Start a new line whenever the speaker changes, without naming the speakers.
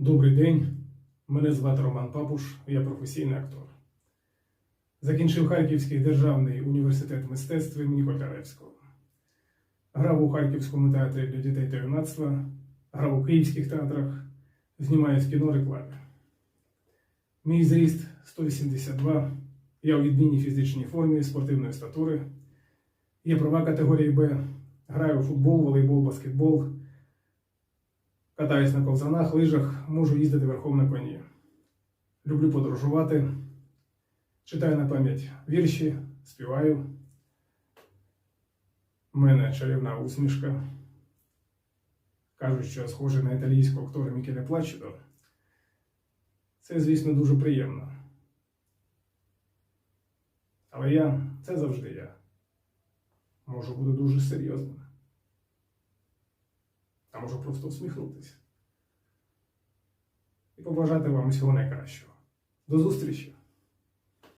Добрий день. Мене звати Роман Папуш, я професійний актор. Закінчив Харківський державний університет мистецтв імені Котляревського. Грав у Харківському театрі для дітей та юнацтва, грав у київських театрах, знімаю в кіно рекламі. Мій зріст 182, я у відмінній фізичній формі спортивної статури. Є права категорії Б, граю у футбол, волейбол, баскетбол, катаюсь на ковзанах, лижах, можу їздити верхом на коні. Люблю подорожувати, читаю на пам'ять вірші, співаю. У мене чарівна усмішка. Кажуть, що схожий на італійського актора Мікеля Плачідо. Це, звісно, дуже приємно. Але я це завжди я. Можу бути дуже серйозним. А можу просто усміхнутися. І побажати вам усього найкращого. До зустрічі!